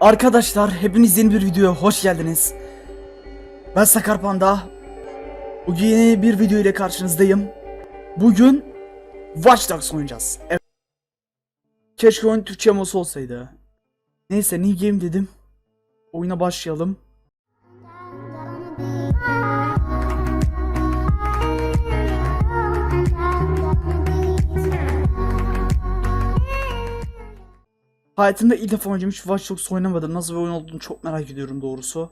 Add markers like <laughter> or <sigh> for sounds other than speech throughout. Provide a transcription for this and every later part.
Arkadaşlar hepiniz yeni bir videoya hoş geldiniz. Ben Sakar Panda. Bugün yeni bir video ile karşınızdayım. Bugün Watch Dogs oynayacağız. Evet. Keşke oyun Türkçe olsa olsaydı. Neyse new game dedim. Oyuna başlayalım. Hayatımda ilk defa oynayacağım hiç Watch Dogs oynamadım. Nasıl bir oyun olduğunu çok merak ediyorum doğrusu.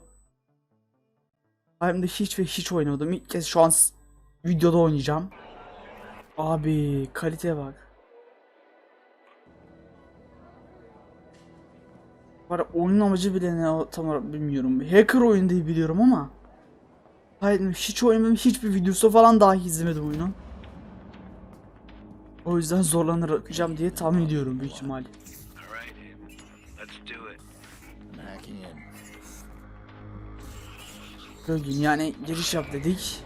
Hayatımda hiç ve hiç oynamadım. İlk kez şu an videoda oynayacağım. Abi kaliteye bak. Var oyunun amacı bile ne tam olarak bilmiyorum. Hacker oyun diye biliyorum ama. Hayır hiç oynamadım. Hiçbir videosu falan dahi izlemedim oyunun. O yüzden zorlanacağım diye tahmin ediyorum büyük ihtimal. Bugün yani giriş yap dedik.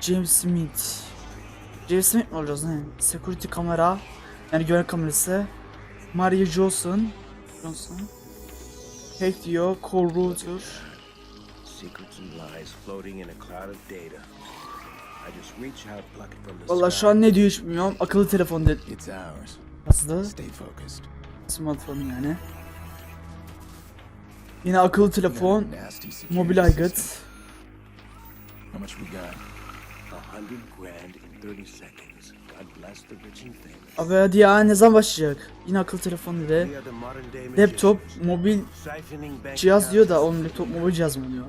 James Smith. James Smith mi olacağız ne? Security kamera. Yani güvenlik kamerası. Maria Johnson. Johnson. Hack diyor. Call router. Valla şu an ne diyor hiç bilmiyorum. Akıllı telefon de It's ours. aslında. Stay focused. Smartphone yani. Yine akıllı telefon. Mobil aygıt. system. How much we got? A hundred grand in 30 seconds. God bless the rich and famous. Abi hadi ya ne zaman başlayacak? Yine akıllı telefon day Laptop, mobil cihaz diyor da oğlum laptop mobil cihaz mı diyor?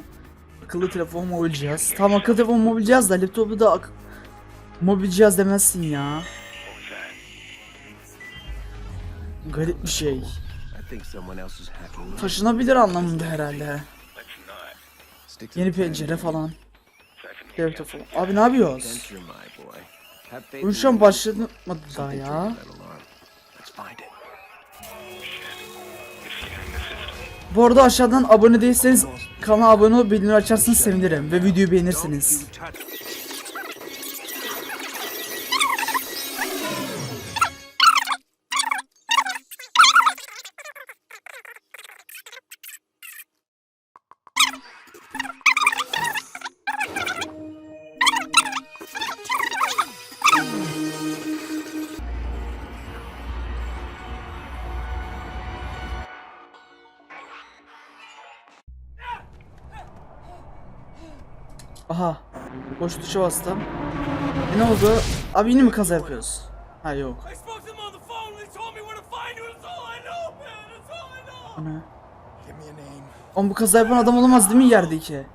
Akıllı telefon mobil cihaz. Tamam akıllı telefon mobil cihaz da laptopu da mobil cihaz demezsin ya. Garip bir şey. Taşınabilir anlamında herhalde. Yeni pencere falan. Laptop falan. Abi ne yapıyoruz? Oyun şu an başlamadı daha ya. Bu arada aşağıdan abone değilseniz kanala abone olup bildirimleri açarsanız sevinirim ve videoyu beğenirsiniz. Aha. Boş tuşa bastım. E ne oldu? Abi yine mi kaza yapıyoruz? Ha yok. Ana. Oğlum bu kaza yapan adam olamaz değil mi yerdeki?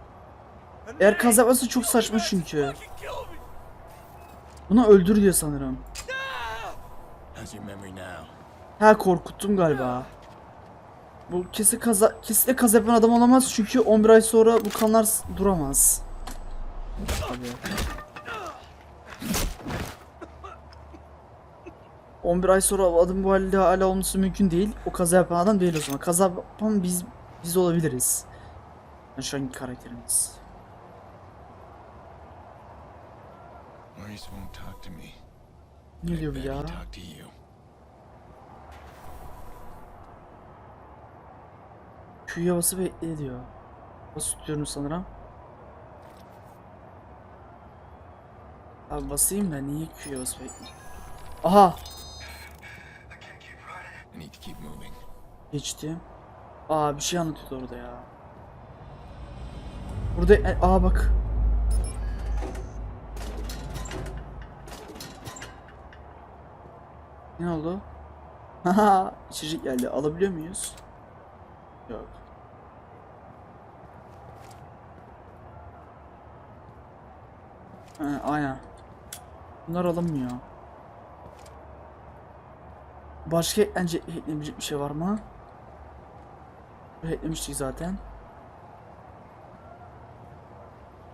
Eğer kaza yaparsa çok saçma çünkü. Buna öldür diyor sanırım. Ha korkuttum galiba. Bu kesin kaza kesinlikle kaza yapan adam olamaz çünkü 11 ay sonra bu kanlar duramaz. Abi. 11 ay sonra o adam bu halde hala olması mümkün değil. O kaza yapan adam değil o zaman. Kaza yapan biz biz olabiliriz. Yani şu anki karakterimiz. Maurice won't talk to me. Ne diyor bu ya? Q'ya basıp bekle diyor. Basıp tutuyorum sanırım. Abi basayım ben niye Q'ya bekle? Aha! I need to keep moving. Geçti. Aa bir şey anlatıyordu orada ya. Burada e, aa bak. Ne oldu? Haha içecek geldi. Alabiliyor muyuz? Yok. Ha, aynen. Bunlar alınmıyor. Başka eklenecek bir şey var mı? Eklemiştik zaten.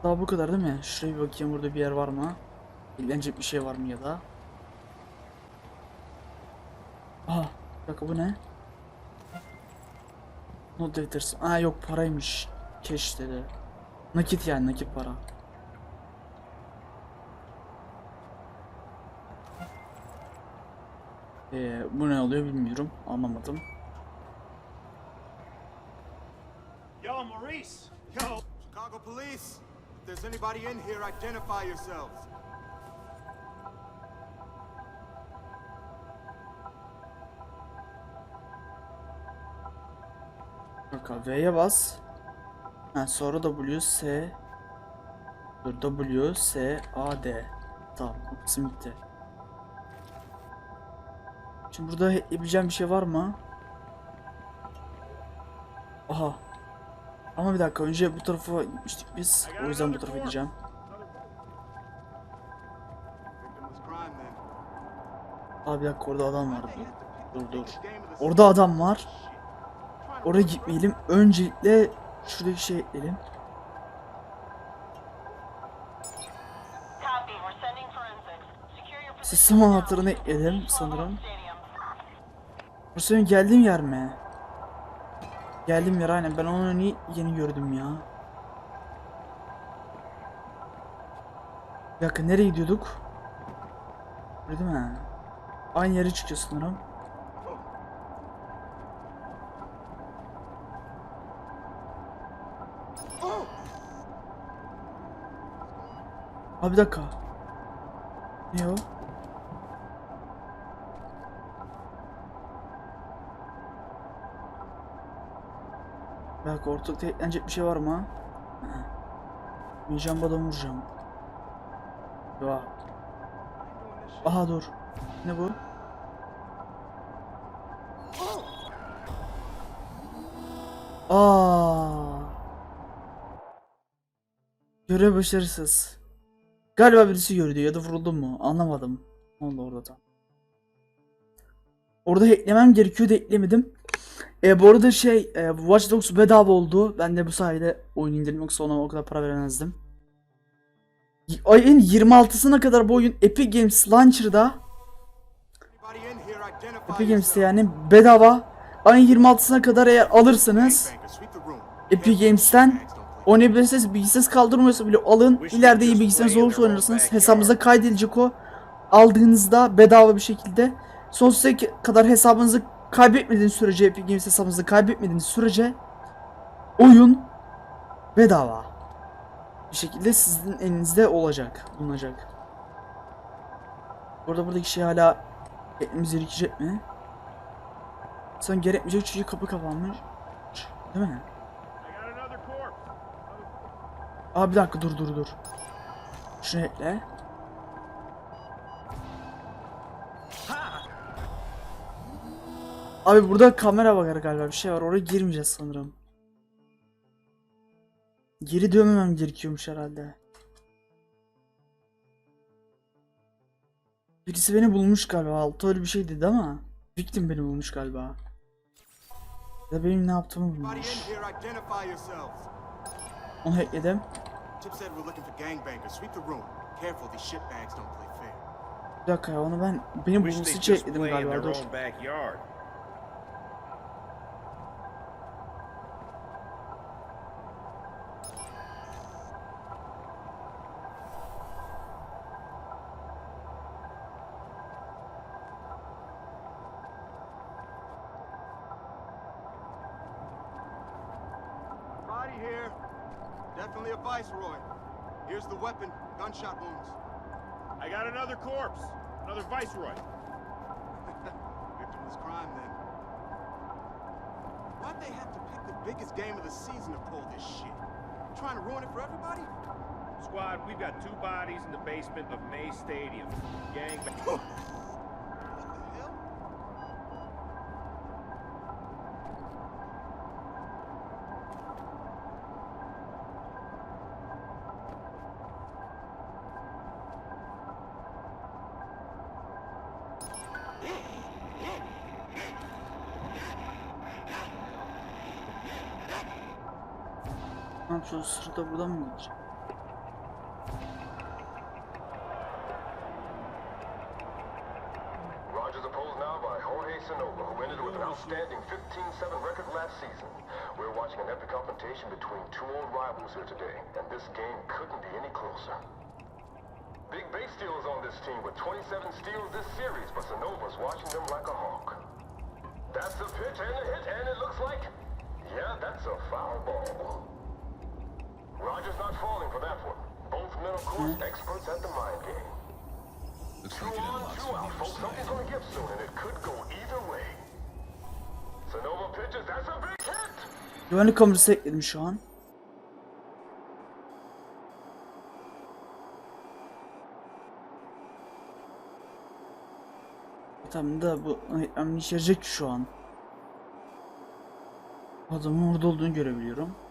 Daha bu kadar değil mi? Şuraya bir bakayım burada bir yer var mı? Eklenecek bir şey var mı ya da? Aa, bir dakika bu ne? Not defteri. Aa yok paraymış. Cash dedi. Nakit yani nakit para. Ee, bu ne oluyor bilmiyorum. Anlamadım. Yo, Maurice! Yo! Chicago Police, if there's anybody in here, identify yourselves. Bak V'ye bas. Ha, sonra W S Dur W S A D. Tamam kısım bitti. Şimdi burada yapabileceğim bir şey var mı? Aha. Ama bir dakika önce bu tarafa gitmiştik biz. O yüzden bu tarafa gideceğim. Abi bir dakika orada adam var. Dur dur. Orada adam var. Oraya gitmeyelim. Öncelikle şuradaki şey ekleyelim. Sistem anahtarını ekledim sanırım. Burası benim geldiğim yer mi? Geldiğim yer aynen ben onu niye yeni gördüm ya. Bir dakika nereye gidiyorduk? Öyle değil mi? Aynı yere çıkıyor sanırım. Abi bir dakika. Ne o? Dakika ortalıkta eklenecek bir şey var mı? Yiyeceğim adam vuracağım. Ya. Aha dur. Ne bu? Aa. Görev başarısız. Galiba birisi gördü ya da vuruldu mu? Anlamadım. Ne oldu orada tam? Orada eklemem gerekiyordu eklemedim. E, bu arada şey e, Watch Dogs bedava oldu. Ben de bu sayede oyun indirdim yoksa o kadar para veremezdim. Ayın 26'sına kadar bu oyun Epic Games Launcher'da Epic Games'te yani bedava ayın 26'sına kadar eğer alırsanız. Epic Games'ten oynayabilirsiniz. Bilgisayarınız kaldırmıyorsa bile alın. İleride iyi bilgisayarınız olursa oynarsınız. Hesabınıza kaydedilecek o. Aldığınızda bedava bir şekilde. Sonsuza kadar hesabınızı kaybetmediğiniz sürece Epic Games hesabınızı kaybetmediğiniz sürece oyun bedava. Bir şekilde sizin elinizde olacak. Bulunacak. Burada buradaki şey hala etmemiz gerekecek mi? Sen gerekmeyecek çünkü kapı kapanmış. Değil mi? Abi bir dakika dur dur dur. Şunu ekle. Abi burada kamera var galiba bir şey var oraya girmeyeceğiz sanırım. Geri dönmemem gerekiyormuş herhalde. Birisi beni bulmuş galiba. Altı öyle bir şey dedi ama. Victim beni bulmuş galiba. Ya da benim ne yaptığımı bulmuş. Onu fair. Bir dakika ya onu ben benim bulması için in galiba dur. Definitely a viceroy. Here's the weapon. Gunshot wounds. I got another corpse! Another viceroy! <laughs> Victimless crime then. Why'd they have to pick the biggest game of the season to pull this shit? Trying to ruin it for everybody? Squad, we've got two bodies in the basement of May Stadium. Gang. <laughs> Ne yapacağız? Sırada buradan mı gideceğim? Rogers opposed now by Jorge Sonova, who ended with an outstanding 15-7 record last season. We're watching an epic confrontation between two old rivals here today, and this game couldn't be any closer. Big base steals on this team with 27 steals this series, but Sanova's watching them like a hawk. That's a pitch and a hit, and it looks like, yeah, that's a foul ball. Rogers not falling for that one. Both of course, experts at the mind game. Looks like it unlocks two out, folks. Something's gonna give soon, and it could go either way. Sonova pitches, that's a big hit! Güvenlik kamerası ekledim şu an. Tamam da bu ki şu an. Adamın orada olduğunu görebiliyorum.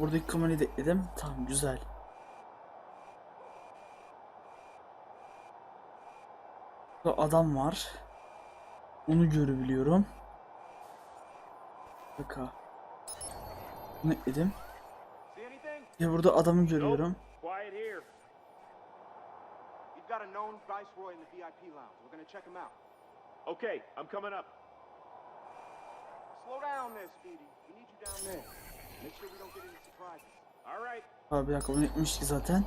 Buradaki kamerayı da ekledim. Tamam güzel. Burada adam var. Onu görebiliyorum. Baka. Bunu ekledim. Ya burada adamı görüyorum. Quiet here. We've got a known viceroy in the VIP lounge. We're gonna check him out. Okay, I'm coming up. Slow down there, Speedy. We need you down there. Abi bir dakika bunu zaten.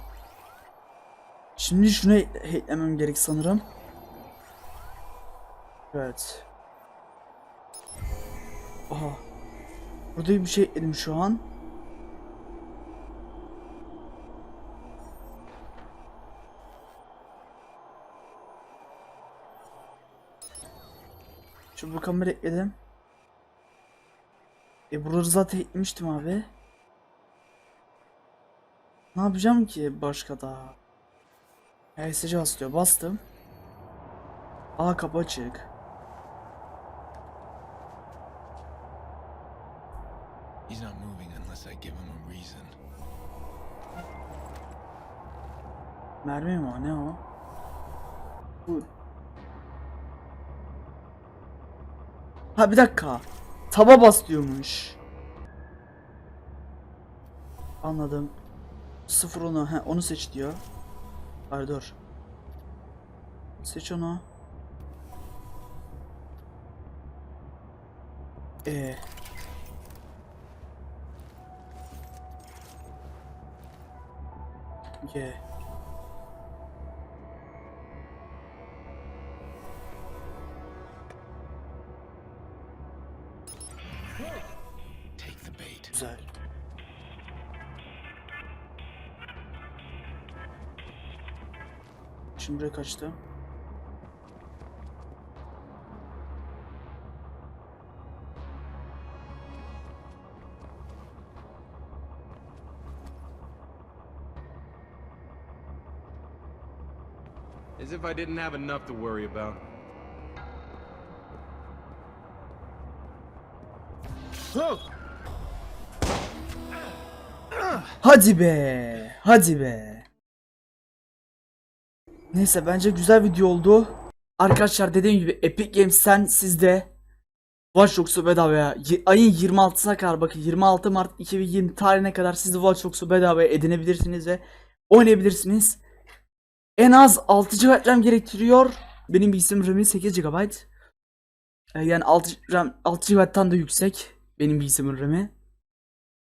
Şimdi şunu ekle- eklemem gerek sanırım. Evet. Aha. Burada bir şey ekledim şu an. Şu bu kamera ekledim. E buraları zaten eklemiştim abi. Ne yapacağım ki başka daha? HSC bastıyor. Bastım. Aa kapı açık. He's not moving unless I give him a reason. Mermi mi o? Ne o? Bu. Ha bir dakika. Taba bas diyormuş. Anladım. Sıfır onu. He, onu seç diyor. Hayır dur. Seç onu. Ee. Ye. Şimdi buraya kaçtı. As if I didn't have enough to worry about. Hadi be. Hadi be. Neyse bence güzel video oldu. Arkadaşlar dediğim gibi Epic Games'ten sizde Watch Dogs'u bedavaya ayın 26'sına kadar bakın 26 Mart 2020 tarihine kadar siz de Watch Dogs'u bedavaya edinebilirsiniz ve oynayabilirsiniz. En az 6 GB RAM gerektiriyor. Benim bilgisayarım RAM'i 8 GB. Ee, Yani 6 RAM 6 GB'tan da yüksek benim bilgisayarımın RAM'i.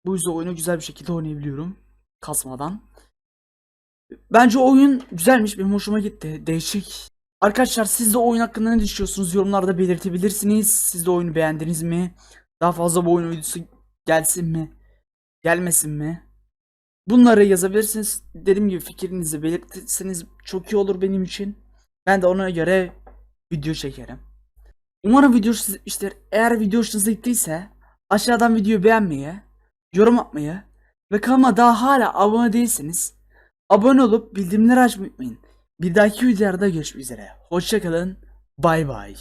Bu yüzden oyunu güzel bir şekilde oynayabiliyorum. Kasmadan. Bence oyun güzelmiş. Benim hoşuma gitti. Değişik. Arkadaşlar siz de oyun hakkında ne düşünüyorsunuz? Yorumlarda belirtebilirsiniz. Siz de oyunu beğendiniz mi? Daha fazla bu oyun videosu gelsin mi? Gelmesin mi? Bunları yazabilirsiniz. Dediğim gibi fikrinizi belirtirseniz çok iyi olur benim için. Ben de ona göre video çekerim. Umarım video gitmiştir. Eğer video hoşunuza gittiyse aşağıdan videoyu beğenmeyi, yorum atmayı ve kanalıma daha hala abone değilseniz abone olup bildirimleri açmayı unutmayın. Bir dahaki videolarda görüşmek üzere. Hoşçakalın. Bay bay.